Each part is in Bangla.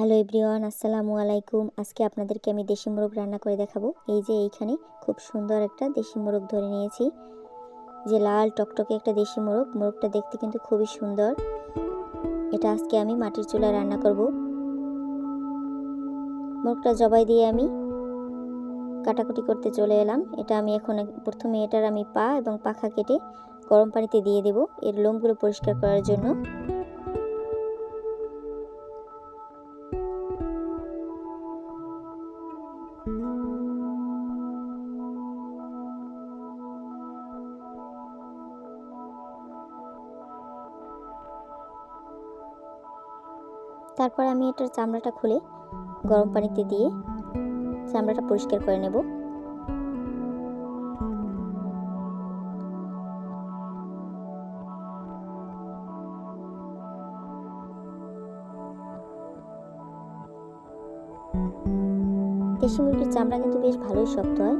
হ্যালো এভরিওয়ান আসসালামু আলাইকুম আজকে আপনাদেরকে আমি দেশি মোরগ রান্না করে দেখাবো। এই যে এইখানে খুব সুন্দর একটা দেশি মোরগ ধরে নিয়েছি। যে লাল টকটকে একটা দেশি মোরগ, মোরগটা দেখতে কিন্তু খুবই সুন্দর। এটা আজকে আমি মাটির চুলায় রান্না করব। মোরগটা জবাই দিয়ে আমি কাটাকুটি করতে চলে এলাম। এটা আমি এখন প্রথমে এটার আমি পা এবং পাখা কেটে গরম পানিতে দিয়ে দেব। এর লোমগুলো পরিষ্কার করার জন্য। তারপর আমি এটার চামড়াটা খুলে গরম পানিতে দিয়ে চামড়াটা পরিষ্কার করে নেব। দেশি মুরগির চামড়া কিন্তু বেশ ভালোই শক্ত হয়।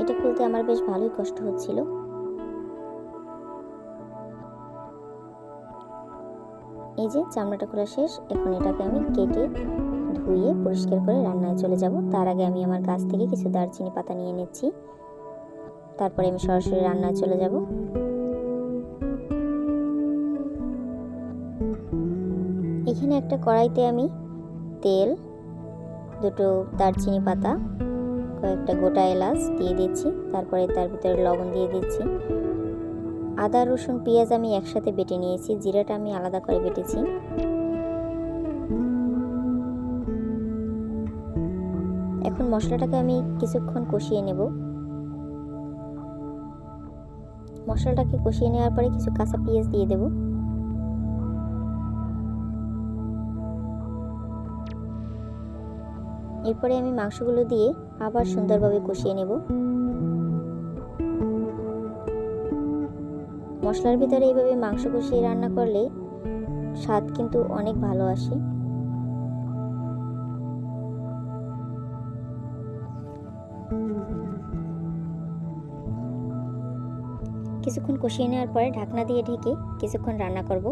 এটা খুলতে আমার বেশ ভালোই কষ্ট হচ্ছিল। এই যে চামড়াটা খোলা শেষ, এখন এটাকে আমি কেটে ধুয়ে পরিষ্কার করে রান্নায় চলে যাব। তার আগে আমি আমার গাছ থেকে কিছু দারচিনি পাতা নিয়ে নিচ্ছি। তারপরে আমি সরাসরি রান্নায় চলে যাব। এখানে একটা কড়াইতে আমি তেল, দুটো দারচিনি পাতা, কয়েকটা গোটা এলাচ দিয়ে দিচ্ছি। তারপরে তার ভিতরে লবণ দিয়ে দিচ্ছি। আদা, রসুন, পেঁয়াজ আমি একসাথে বেটে নিয়েছি, জিরাটা আমি আলাদা করে বেটেছি। এখন মশলাটাকে আমি কিছুক্ষণ কষিয়ে নেব। মশলাটাকে কষিয়ে নেওয়ার পরে কিছু কাঁচা পেঁয়াজ দিয়ে দেব। এরপরে আমি মাংসগুলো দিয়ে আবার সুন্দরভাবে কষিয়ে নেব। মশলার ভিতরে এইভাবে মাংস কষিয়ে রান্না করলে স্বাদ কিন্তু অনেক ভালো আসে। কিছুক্ষণ কষিয়ে নেওয়ার পরে ঢাকনা দিয়ে ঢেকে কিছুক্ষণ রান্না করব।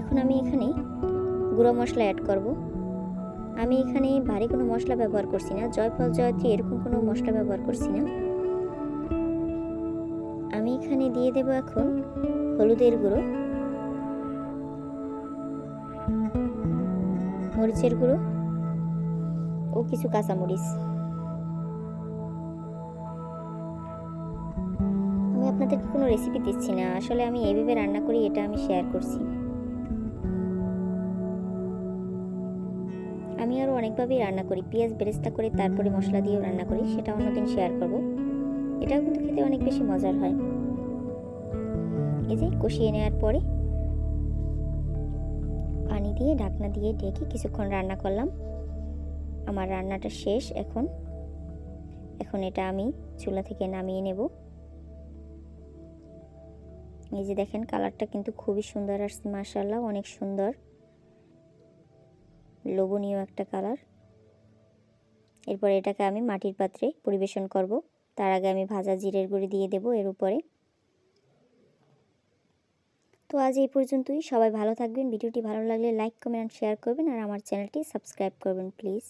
এখন আমি এখানে গুঁড়ো মশলা অ্যাড করব। আমি এখানে ভারী কোনো মশলা ব্যবহার করছি না, জয়ফল জয়ত্রী এরকম কোনো মশলা ব্যবহার করছি না। আমি এখানে দিয়ে দেব এখন হলুদের গুঁড়ো, মরিচের গুঁড়ো ও কিছু কাঁচামরিচ। আমি আপনাদেরকে কোনো রেসিপি দিচ্ছি না, আসলে আমি এইভাবে রান্না করি, এটা আমি শেয়ার করছি। আমি আরও অনেকভাবেই রান্না করি, পেঁয়াজ বেরেস্তা করে তারপরে মশলা দিয়েও রান্না করি, সেটা অন্যদিন শেয়ার করব। এটাও কিন্তু খেতে অনেক বেশি মজার হয়। এই যে কষিয়ে নেওয়ার পরে পানি দিয়ে, ঢাকনা দিয়ে ঢেকে কিছুক্ষণ রান্না করলাম। আমার রান্নাটা শেষ এখন। এখন এটা আমি চুলা থেকে নামিয়ে নেব। এই যে দেখেন, কালারটা কিন্তু খুবই সুন্দর আসছে মার্শাল্লাহ অনেক সুন্দর। লোভনীয় একটা কালার। এরপর এটাকে আমি মাটির পাত্রে পরিবেশন করব। তার আগে আমি ভাজা জিরের গুঁড়ি দিয়ে দেব এর উপরে। তো আজ এই পর্যন্তই। সবাই ভালো থাকবেন। ভিডিওটি ভালো লাগলে লাইক, কমেন্ট শেয়ার করবেন। আর আমার চ্যানেলটি সাবস্ক্রাইব করবেন, প্লিজ।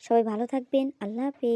সবাই ভালো থাকবেন। আল্লাহ হাফেজ।